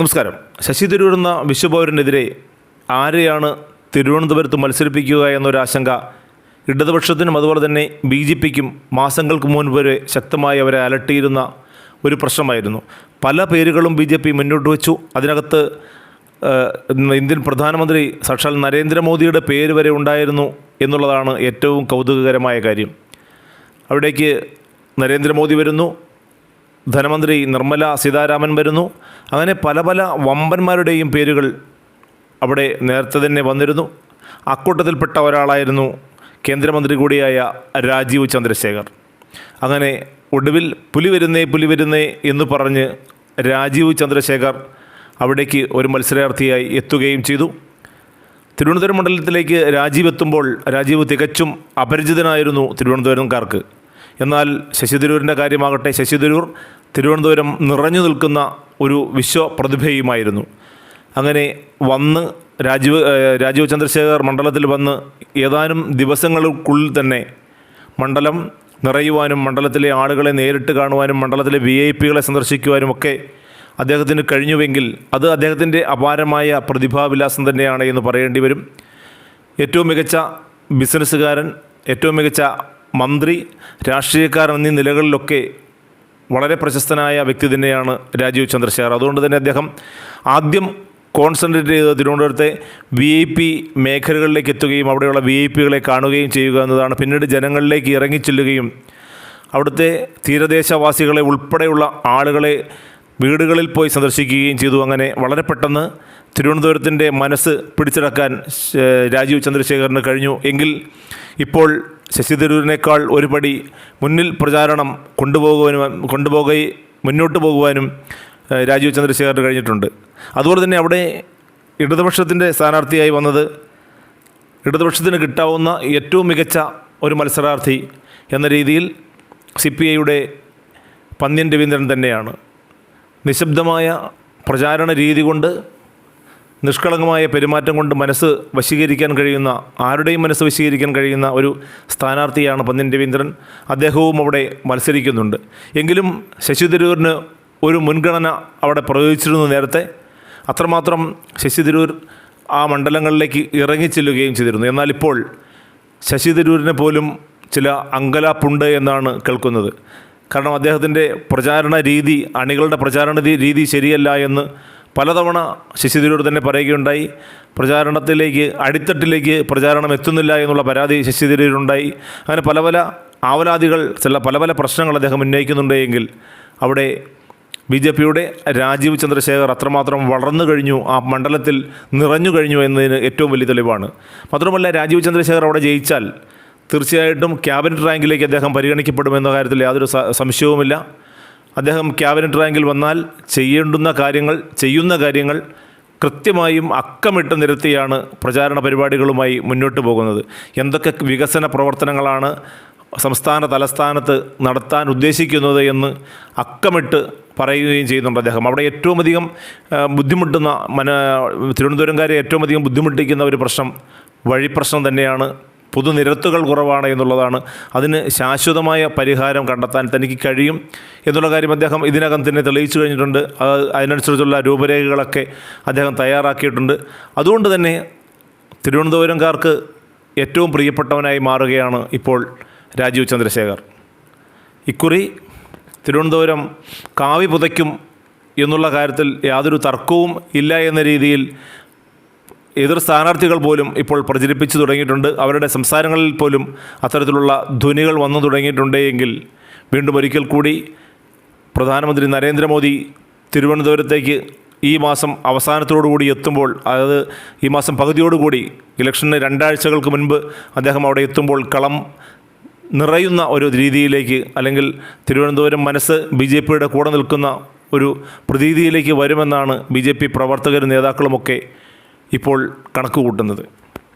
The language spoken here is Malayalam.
നമസ്കാരം. ശശി തരൂർ എന്ന വിശ്വപൗരനെതിരെ ആരെയാണ് തിരുവനന്തപുരത്ത് മത്സരിപ്പിക്കുക എന്നൊരാശങ്ക ഇടതുപക്ഷത്തിനും അതുപോലെ തന്നെ ബി ജെ പിക്കും മാസങ്ങൾക്ക് മുൻപ് വരെ ശക്തമായി അവരെ അലട്ടിയിരുന്ന ഒരു പ്രശ്നമായിരുന്നു. പല പേരുകളും ബി ജെ പി മുന്നോട്ട് വെച്ചു. അതിനകത്ത് ഇന്ത്യൻ പ്രധാനമന്ത്രി സാക്ഷാൽ നരേന്ദ്രമോദിയുടെ പേര് വരെ ഉണ്ടായിരുന്നു എന്നുള്ളതാണ് ഏറ്റവും കൗതുകകരമായ കാര്യം. അവിടേക്ക് നരേന്ദ്രമോദി വരുന്നു. ധനമന്ത്രി നിർമ്മല സീതാരാമൻ വരുന്നു. അങ്ങനെ പല പല വമ്പന്മാരുടെയും പേരുകൾ അവിടെ നേരത്തെ തന്നെ വന്നിരുന്നു. അക്കൂട്ടത്തിൽപ്പെട്ട ഒരാളായിരുന്നു കേന്ദ്രമന്ത്രി കൂടിയായ രാജീവ് ചന്ദ്രശേഖർ. അങ്ങനെ ഒടുവിൽ പുലി വരുന്നേ പുലി വരുന്നേ എന്ന് പറഞ്ഞ് രാജീവ് ചന്ദ്രശേഖർ അവിടേക്ക് ഒരു മത്സരാർത്ഥിയായി എത്തുകയും ചെയ്തു. തിരുവനന്തപുരം മണ്ഡലത്തിലേക്ക് രാജീവ് എത്തുമ്പോൾ രാജീവ് തികച്ചും അപരിചിതനായിരുന്നു തിരുവനന്തപുരംകാർക്ക്. എന്നാൽ ശശി തരൂരിന്റെ കാര്യമാകട്ടെ ശശി തരൂർ തിരുവനന്തപുരം നിറഞ്ഞു നിൽക്കുന്ന ഒരു വിശ്വപ്രതിഭയുമായിരുന്നു. അങ്ങനെ വന്ന് രാജീവ് രാജീവ് ചന്ദ്രശേഖർ മണ്ഡലത്തിൽ വന്ന് ഏതാനും ദിവസങ്ങൾക്കുള്ളിൽ തന്നെ മണ്ഡലം നിറയുവാനും മണ്ഡലത്തിലെ ആളുകളെ നേരിട്ട് കാണുവാനും മണ്ഡലത്തിലെ വി ഐ പികളെ സന്ദർശിക്കുവാനും ഒക്കെ അദ്ദേഹത്തിന് കഴിഞ്ഞുവെങ്കിൽ അത് അദ്ദേഹത്തിന്റെ അപാരമായ പ്രതിഭാവിലാസം തന്നെയാണ് എന്ന് പറയേണ്ടി വരും. ഏറ്റവും മികച്ച ബിസിനസ്സുകാരൻ ഏറ്റവും മികച്ച മന്ത്രി രാഷ്ട്രീയക്കാരൻ എന്നീ നിലകളിലൊക്കെ വളരെ പ്രശസ്തനായ വ്യക്തി തന്നെയാണ് രാജീവ് ചന്ദ്രശേഖർ. അതുകൊണ്ട് തന്നെ അദ്ദേഹം ആദ്യം കോൺസെൻട്രേറ്റ് ചെയ്ത് തിരുവനന്തപുരത്തെ വി ഐ പി മേഖലകളിലേക്ക് എത്തുകയും അവിടെയുള്ള വി ഐ പികളെ കാണുകയും ചെയ്യുക എന്നതാണ്. പിന്നീട് ജനങ്ങളിലേക്ക് ഇറങ്ങിച്ചെല്ലുകയും അവിടുത്തെ തീരദേശവാസികളെ ഉൾപ്പെടെയുള്ള ആളുകളെ വീടുകളിൽ പോയി സന്ദർശിക്കുകയും ചെയ്തു. അങ്ങനെ വളരെ പെട്ടെന്ന് തിരുവനന്തപുരത്തിന്റെ മനസ്സ് പിടിച്ചടക്കാൻ രാജീവ് ചന്ദ്രശേഖറിന് കഴിഞ്ഞു. എങ്കിൽ ഇപ്പോൾ ശശി തരൂരിനേക്കാൾ ഒരു പടി മുന്നിൽ പ്രചാരണം കൊണ്ടുപോകുവാനും കൊണ്ടുപോകുകയും മുന്നോട്ട് പോകുവാനും രാജീവ് ചന്ദ്രശേഖറിന് കഴിഞ്ഞിട്ടുണ്ട്. അതുപോലെ തന്നെ അവിടെ ഇടതുപക്ഷത്തിന്റെ സ്ഥാനാർത്ഥിയായി വന്നത് ഇടതുപക്ഷത്തിന് കിട്ടാവുന്ന ഏറ്റവും മികച്ച ഒരു മത്സരാർത്ഥി എന്ന രീതിയിൽ സി പി ഐയുടെ പന്ന്യൻ രവീന്ദ്രൻ തന്നെയാണ്. നിശബ്ദമായ പ്രചാരണ രീതി കൊണ്ട് നിഷ്കളങ്കമായ പെരുമാറ്റം കൊണ്ട് മനസ്സ് വശീകരിക്കാൻ കഴിയുന്ന ആരുടെയും മനസ്സ് വശീകരിക്കാൻ കഴിയുന്ന ഒരു സ്ഥാനാർത്ഥിയാണ് പന്നിൻ രവീന്ദ്രൻ. അദ്ദേഹവും അവിടെ മത്സരിക്കുന്നുണ്ട്. എങ്കിലും ശശി തരൂരിന് ഒരു മുൻഗണന അവിടെ പ്രയോഗിച്ചിരുന്നു നേരത്തെ. അത്രമാത്രം ശശി തരൂർ ആ മണ്ഡലങ്ങളിലേക്ക് ഇറങ്ങിച്ചെല്ലുകയും ചെയ്തിരുന്നു. എന്നാൽ ഇപ്പോൾ ശശി തരൂരിനെ പോലും ചില അങ്കലാപ്പുണ്ട് എന്നാണ് കേൾക്കുന്നത്. കാരണം അദ്ദേഹത്തിന്റെ പ്രചാരണ രീതി അണികളുടെ പ്രചാരണ രീതി ശരിയല്ല എന്ന് പലതവണ ശശി തരൂർ തന്നെ പറയുകയുണ്ടായി. പ്രചാരണത്തിലേക്ക് അടിത്തട്ടിലേക്ക് പ്രചാരണം എത്തുന്നില്ല എന്നുള്ള പരാതി ശശി തരൂരുണ്ടായി അങ്ങനെ പല പല ആവലാതികൾ ചില പല പല പ്രശ്നങ്ങൾ അദ്ദേഹം ഉന്നയിക്കുന്നുണ്ട് എങ്കിൽ അവിടെ ബി ജെ പിയുടെ രാജീവ് ചന്ദ്രശേഖർ അത്രമാത്രം വളർന്നു കഴിഞ്ഞു ആ മണ്ഡലത്തിൽ നിറഞ്ഞു കഴിഞ്ഞു എന്നതിന് ഏറ്റവും വലിയ തെളിവാണ്. മാത്രമല്ല രാജീവ് ചന്ദ്രശേഖർ അവിടെ ജയിച്ചാൽ തീർച്ചയായിട്ടും ക്യാബിനറ്റ് റാങ്കിലേക്ക് അദ്ദേഹം പരിഗണിക്കപ്പെടുമെന്ന കാര്യത്തിൽ യാതൊരു സംശയവുമില്ല. അദ്ദേഹം ക്യാബിനറ്റ് റാങ്കിൽ വന്നാൽ ചെയ്യേണ്ടുന്ന കാര്യങ്ങൾ ചെയ്യുന്ന കാര്യങ്ങൾ കൃത്യമായും അക്കമിട്ട് നിരത്തിയാണ് പ്രചാരണ പരിപാടികളുമായി മുന്നോട്ട് പോകുന്നത്. എന്തൊക്കെ വികസന പ്രവർത്തനങ്ങളാണ് സംസ്ഥാന തലസ്ഥാനത്ത് നടത്താൻ ഉദ്ദേശിക്കുന്നത് എന്ന് അക്കമിട്ട് പറയുകയും ചെയ്യുന്നുണ്ട് അദ്ദേഹം. അവിടെ ഏറ്റവും അധികം ബുദ്ധിമുട്ടുന്ന മന തിരുവനന്തപുരംകാരെ ഏറ്റവും അധികം ബുദ്ധിമുട്ടിക്കുന്ന ഒരു പ്രശ്നം വഴിപ്രശ്നം തന്നെയാണ് പൊതുനിരത്തുകൾ കുറവാണ് എന്നുള്ളതാണ്. അതിന് ശാശ്വതമായ പരിഹാരം കണ്ടെത്താൻ തനിക്ക് കഴിയും എന്നുള്ള കാര്യം അദ്ദേഹം ഇതിനകം തന്നെ തെളിയിച്ചു കഴിഞ്ഞിട്ടുണ്ട്. അത് അതിനനുസരിച്ചുള്ള രൂപരേഖകളൊക്കെ അദ്ദേഹം തയ്യാറാക്കിയിട്ടുണ്ട്. അതുകൊണ്ട് തന്നെ തിരുവനന്തപുരംകാർക്ക് ഏറ്റവും പ്രിയപ്പെട്ടവനായി മാറുകയാണ് ഇപ്പോൾ രാജീവ് ചന്ദ്രശേഖർ. ഇക്കുറി തിരുവനന്തപുരം കാവി പുതയ്ക്കും എന്നുള്ള കാര്യത്തിൽ യാതൊരു തർക്കവും ഇല്ല എന്ന രീതിയിൽ എതിർ സ്ഥാനാർത്ഥികൾ പോലും ഇപ്പോൾ പ്രചരിപ്പിച്ചു തുടങ്ങിയിട്ടുണ്ട്. അവരുടെ സംസാരങ്ങളിൽ പോലും അത്തരത്തിലുള്ള ധ്വനികൾ വന്നു തുടങ്ങിയിട്ടുണ്ടെങ്കിൽ വീണ്ടും ഒരിക്കൽ കൂടി പ്രധാനമന്ത്രി നരേന്ദ്രമോദി തിരുവനന്തപുരത്തേക്ക് ഈ മാസം അവസാനത്തോടു കൂടി എത്തുമ്പോൾ അതായത് ഈ മാസം പകുതിയോടുകൂടി ഇലക്ഷന് രണ്ടാഴ്ചകൾക്ക് മുൻപ് അദ്ദേഹം അവിടെ എത്തുമ്പോൾ കളം നിറയുന്ന ഒരു രീതിയിലേക്ക് അല്ലെങ്കിൽ തിരുവനന്തപുരം മനസ്സ് ബി ജെ പിയുടെ കൂടെ നിൽക്കുന്ന ഒരു പ്രതീതിയിലേക്ക് വരുമെന്നാണ് ബി ജെ പി പ്രവർത്തകരും നേതാക്കളുമൊക്കെ ഇപ്പോൾ കണക്ക് കൂട്ടുന്നത്.